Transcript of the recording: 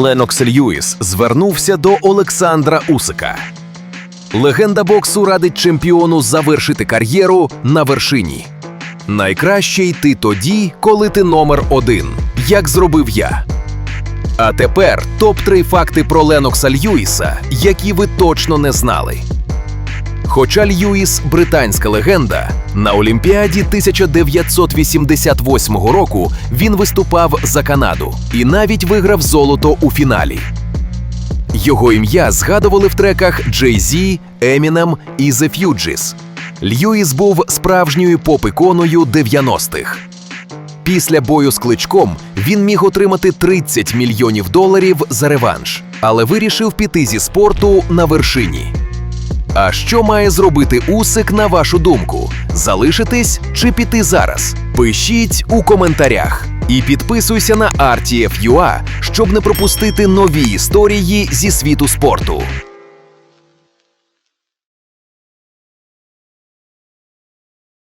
Ленокс Льюіс звернувся до Олександра Усика. Легенда боксу радить чемпіону завершити кар'єру на вершині. Найкраще йти тоді, коли ти номер один, як зробив я. А тепер топ-3 факти про Ленокса Льюіса, які ви точно не знали. Хоча Льюіс британська легенда, на Олімпіаді 1988 року він виступав за Канаду і навіть виграв золото у фіналі. Його ім'я згадували в треках Jay-Z, Eminem і The Fugees. Льюіс був справжньою поп-іконою 90-х. Після бою з кличком він міг отримати 30 мільйонів доларів за реванш, але вирішив піти зі спорту на вершині. А що має зробити Усик на вашу думку? Залишитись чи піти зараз? Пишіть у коментарях і підписуйся на RTF.ua, щоб не пропустити нові історії зі світу спорту.